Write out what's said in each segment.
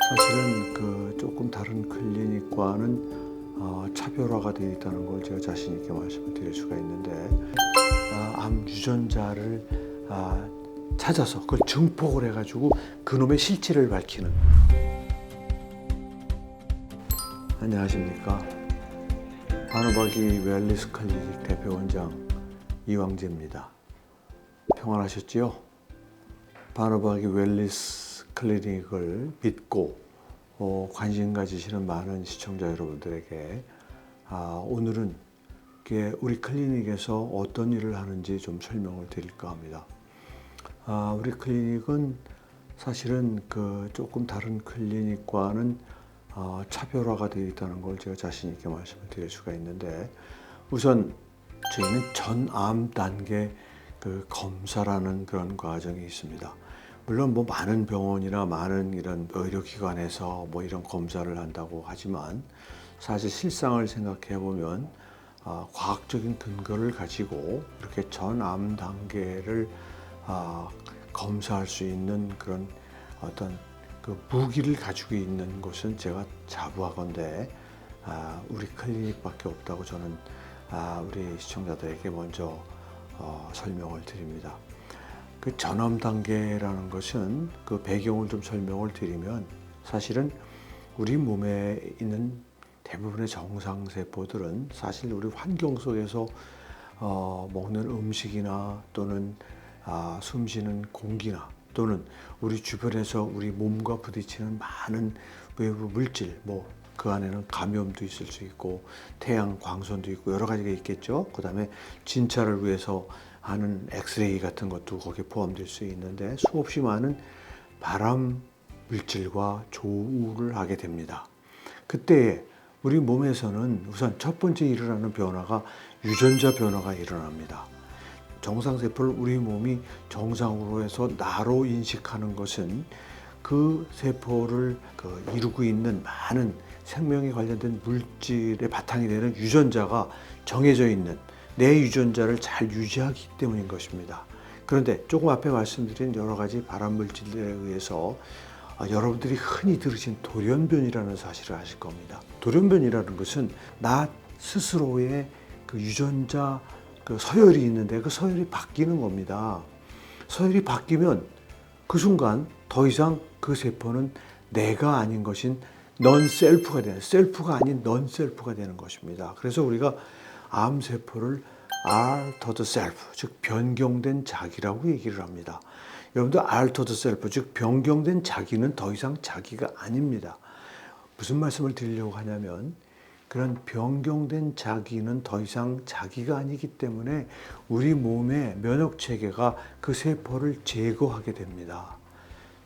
사실은 그 조금 다른 클리닉과는 어, 차별화가 되어 있다는 걸 제가 자신 있게 말씀을 드릴 수가 있는데 아, 암 유전자를 아, 찾아서 그걸 증폭을 해가지고 그놈의 실체를 밝히는. 안녕하십니까? 바누바기 웰리스 클리닉 대표원장 이왕재입니다. 평안하셨지요? 바누바기 웰리스 클리닉을 믿고 어, 관심 가지시는 많은 시청자 여러분들에게 아, 오늘은 우리 클리닉에서 어떤 일을 하는지 좀 설명을 드릴까 합니다. 아, 우리 클리닉은 사실은 그 조금 다른 클리닉과는 어, 차별화가 되어 있다는 걸 제가 자신 있게 말씀을 드릴 수가 있는데 우선 저희는 전암 단계 그 검사라는 그런 과정이 있습니다. 물론 뭐 많은 병원이나 많은 이런 의료기관에서 뭐 이런 검사를 한다고 하지만 사실 실상을 생각해 보면 아, 과학적인 근거를 가지고 이렇게 전암 단계를 아, 검사할 수 있는 그런 어떤 그 무기를 가지고 있는 곳은 제가 자부하건대 아, 우리 클리닉밖에 없다고 저는 아, 우리 시청자들에게 먼저 어, 설명을 드립니다. 그 전암 단계라는 것은 그 배경을 좀 설명을 드리면 사실은 우리 몸에 있는 대부분의 정상 세포들은 사실 우리 환경 속에서 어, 먹는 음식이나 또는 아, 숨쉬는 공기나 또는 우리 주변에서 우리 몸과 부딪히는 많은 외부 물질 뭐 그 안에는 감염도 있을 수 있고 태양 광선도 있고 여러 가지가 있겠죠. 그다음에 진찰을 위해서 하는 엑스레이 같은 것도 거기에 포함될 수 있는데 수없이 많은 바람 물질과 조우를 하게 됩니다. 그때 우리 몸에서는 우선 첫 번째 일어나는 변화가 유전자 변화가 일어납니다. 정상세포를 우리 몸이 정상으로 해서 나로 인식하는 것은 그 세포를 그 이루고 있는 많은 생명에 관련된 물질의 바탕이 되는 유전자가 정해져 있는 내 유전자를 잘 유지하기 때문인 것입니다. 그런데 조금 앞에 말씀드린 여러 가지 발암 물질들에 의해서 아, 여러분들이 흔히 들으신 돌연변이라는 사실을 아실 겁니다. 돌연변이라는 것은 나 스스로의 그 유전자 그 서열이 있는데 그 서열이 바뀌는 겁니다. 서열이 바뀌면 그 순간 더 이상 그 세포는 내가 아닌 것인 넌 셀프가 되는 셀프가 아닌 넌 셀프가 되는 것입니다. 그래서 우리가 암 세포를 altered self 즉 변경된 자기라고 얘기를 합니다. 여러분들 altered self 즉 변경된 자기는 더 이상 자기가 아닙니다. 무슨 말씀을 드리려고 하냐면 그런 변경된 자기는 더 이상 자기가 아니기 때문에 우리 몸의 면역 체계가 그 세포를 제거하게 됩니다.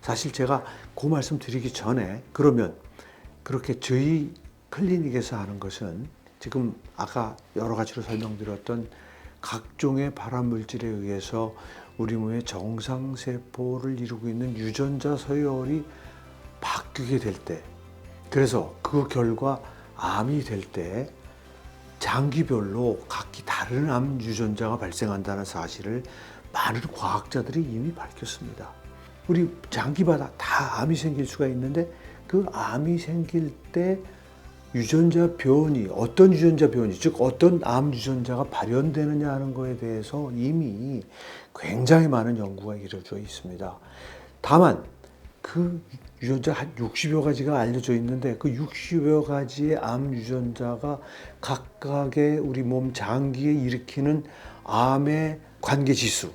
사실 제가 그 말씀 드리기 전에 그러면 그렇게 저희 클리닉에서 하는 것은 지금 아까 여러 가지로 설명드렸던 각종의 발암 물질에 의해서 우리 몸의 정상 세포를 이루고 있는 유전자 서열이 바뀌게 될 때, 그래서 그 결과 암이 될 때 장기별로 각기 다른 암 유전자가 발생한다는 사실을 많은 과학자들이 이미 밝혔습니다. 우리 장기마다 다 암이 생길 수가 있는데 그 암이 생길 때 유전자 변이 어떤 유전자 변이 즉 어떤 암 유전자가 발현되느냐 하는 거에 대해서 이미 굉장히 많은 연구가 이루어져 있습니다. 다만 그 유전자 한 60여 가지가 알려져 있는데 그 60여 가지의 암 유전자가 각각의 우리 몸 장기에 일으키는 암의 관계 지수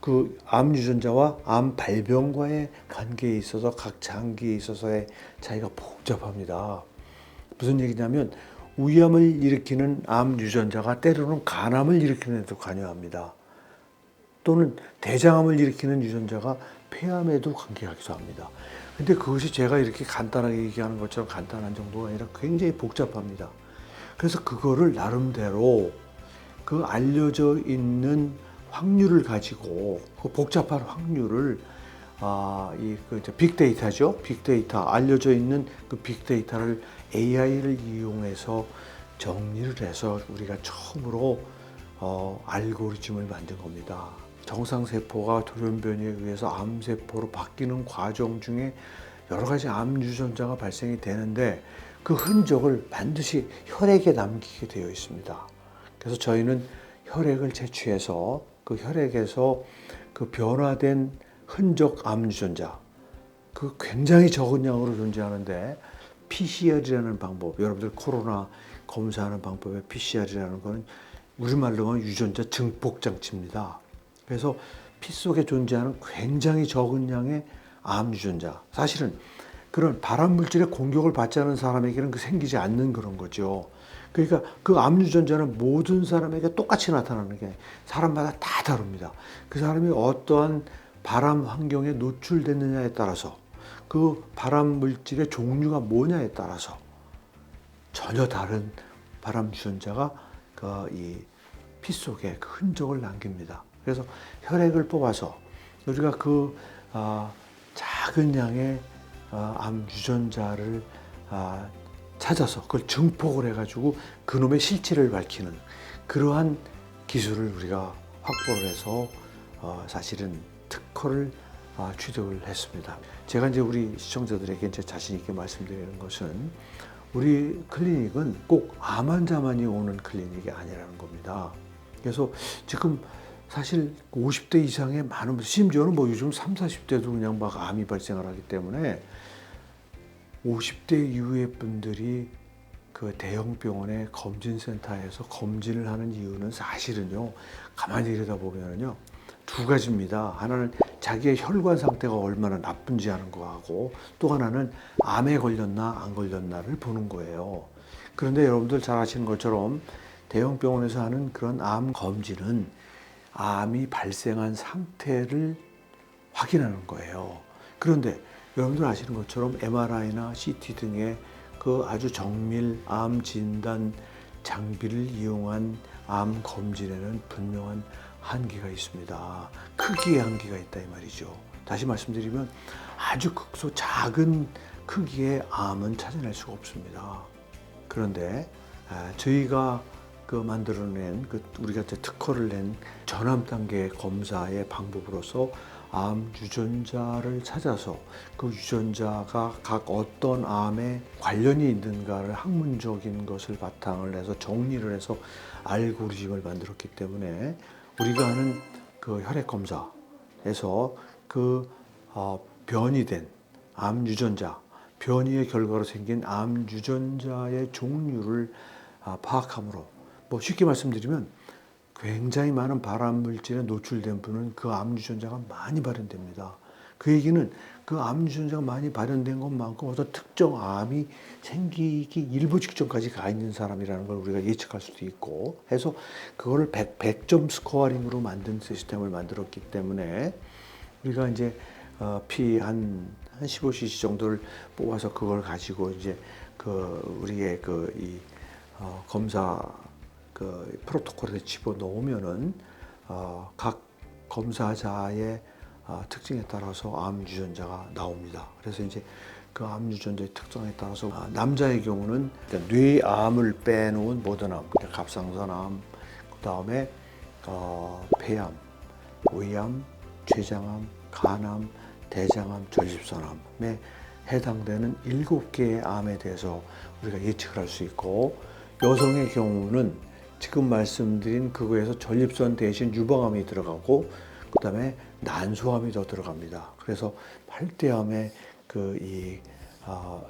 그 암 유전자와 암 발병과의 관계에 있어서 각 장기에 있어서의 차이가 복잡합니다. 무슨 얘기냐면 위암을 일으키는 암 유전자가 때로는 간암을 일으키는 데도 관여합니다. 또는 대장암을 일으키는 유전자가 폐암에도 관계하기도 합니다. 근데 그것이 제가 이렇게 간단하게 얘기하는 것처럼 간단한 정도가 아니라 굉장히 복잡합니다. 그래서 그거를 나름대로 그 알려져 있는 확률을 가지고 그 복잡한 확률을 아, 이 그 빅데이터죠. 빅데이터 알려져 있는 그 빅데이터를 AI를 이용해서 정리를 해서 우리가 처음으로 어, 알고리즘을 만든 겁니다. 정상 세포가 돌연변이에 의해서 암 세포로 바뀌는 과정 중에 여러 가지 암 유전자가 발생이 되는데 그 흔적을 반드시 혈액에 남기게 되어 있습니다. 그래서 저희는 혈액을 채취해서 그 혈액에서 그 변화된 흔적 암 유전자 그 굉장히 적은 양으로 존재하는데 PCR이라는 방법, 여러분들 코로나 검사하는 방법의 PCR이라는 거는 우리말로 하면 유전자 증폭 장치입니다. 그래서 피 속에 존재하는 굉장히 적은 양의 암 유전자. 사실은 그런 발암 물질의 공격을 받지 않은 사람에게는 그 생기지 않는 그런 거죠. 그러니까 그 암 유전자는 모든 사람에게 똑같이 나타나는 게 사람마다 다 다릅니다. 그 사람이 어떠한 발암 환경에 노출됐느냐에 따라서 그 발암 물질의 종류가 뭐냐에 따라서 전혀 다른 발암 유전자가 그이피 속에 그 흔적을 남깁니다. 그래서 혈액을 뽑아서 우리가 그 아, 작은 양의 아, 암 유전자를 아, 찾아서 그걸 증폭을 해가지고 그놈의 실체를 밝히는 그러한 기술을 우리가 확보를 해서 어, 사실은 특허를 아, 취득을 했습니다. 제가 이제 우리 시청자들에게 이제 자신 있게 말씀드리는 것은 우리 클리닉은 꼭 암 환자만이 오는 클리닉이 아니라는 겁니다. 그래서 지금 사실 50대 이상의 많은 분, 심지어는 뭐 요즘 3, 40대도 그냥 막 암이 발생을 하기 때문에 50대 이후의 분들이 그 대형 병원의 검진센터에서 검진을 하는 이유는 사실은요, 가만히 들여다보면요, 두 가지입니다. 하나는 자기의 혈관 상태가 얼마나 나쁜지 하는 거하고 또 하나는 암에 걸렸나 안 걸렸나를 보는 거예요. 그런데 여러분들 잘 아시는 것처럼 대형 병원에서 하는 그런 암 검진은 암이 발생한 상태를 확인하는 거예요. 그런데 여러분들 아시는 것처럼 MRI나 CT 등의 그 아주 정밀 암 진단 장비를 이용한 암 검진에는 분명한 한계가 있습니다. 크기의 한계가 있다 이 말이죠. 다시 말씀드리면 아주 극소 작은 크기의 암은 찾아낼 수가 없습니다. 그런데 아, 저희가 그 만들어낸 그 우리가 특허를 낸 전암 단계 검사의 방법으로서 암 유전자를 찾아서 그 유전자가 각 어떤 암에 관련이 있는가를 학문적인 것을 바탕을 해서 정리를 해서 알고리즘을 만들었기 때문에 우리가 하는 그 혈액 검사에서 그 어, 변이 된 암 유전자, 변이의 결과로 생긴 암 유전자의 종류를 아, 파악함으로 뭐 쉽게 말씀드리면 굉장히 많은 발암 물질에 노출된 분은 그 암 유전자가 많이 발현됩니다. 그 얘기는 그 암 유전자가 많이 발현된 것만큼 어떤 특정 암이 생기기 일부 직전까지 가 있는 사람이라는 걸 우리가 예측할 수도 있고 해서 그거를 100, 100점 스코어링으로 만든 시스템을 만들었기 때문에 우리가 이제 어, 피한 한 15cc 정도를 뽑아서 그걸 가지고 이제 그 우리의 그 이 어, 검사 그 프로토콜에 집어 넣으면은 어, 각 검사자의 어, 특징에 따라서 암 유전자가 나옵니다. 그래서 이제 그 암 유전자의 특성에 따라서 아, 남자의 경우는 뇌암을 빼놓은 모든 암, 그러니까 갑상선암, 그 다음에 어, 폐암, 위암, 췌장암, 간암, 대장암, 전립선암에 해당되는 일곱 개의 암에 대해서 우리가 예측을 할 수 있고 여성의 경우는 지금 말씀드린 그거에서 전립선 대신 유방암이 들어가고 그다음에 난소암이 더 들어갑니다. 그래서 팔대암의 그이 어,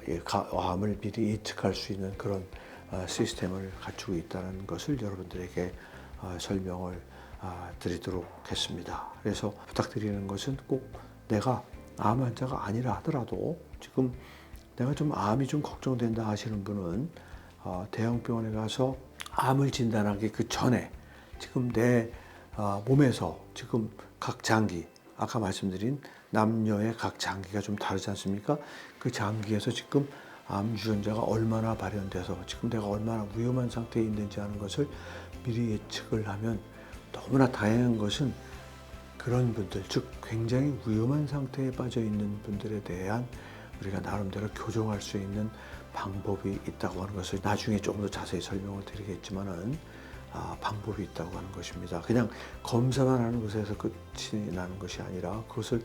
암을 미리 예측할 수 있는 그런 어, 시스템을 갖추고 있다는 것을 여러분들에게 어, 설명을 아, 드리도록 했습니다. 그래서 부탁드리는 것은 꼭 내가 암 환자가 아니라 하더라도 지금 내가 좀 암이 좀 걱정된다 하시는 분은 어, 대형병원에 가서 암을 진단하기 그 전에 지금 내 어, 몸에서 지금 각 장기 아까 말씀드린 남녀의 각 장기가 좀 다르지 않습니까? 그 장기에서 지금 암 유전자가 얼마나 발현돼서 지금 내가 얼마나 위험한 상태에 있는지 하는 것을 미리 예측을 하면 너무나 다행한 것은 그런 분들, 즉 굉장히 위험한 상태에 빠져 있는 분들에 대한 우리가 나름대로 교정할 수 있는 방법이 있다고 하는 것을 나중에 조금 더 자세히 설명을 드리겠지만은 아, 방법이 있다고 하는 것입니다. 그냥 검사만 하는 것에서 끝이 나는 것이 아니라 그것을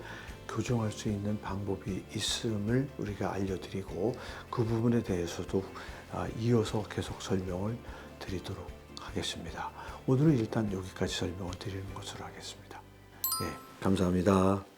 교정할 수 있는 방법이 있음을 우리가 알려드리고 그 부분에 대해서도 아, 이어서 계속 설명을 드리도록 하겠습니다. 오늘은 일단 여기까지 설명을 드리는 것으로 하겠습니다. 예, 감사합니다.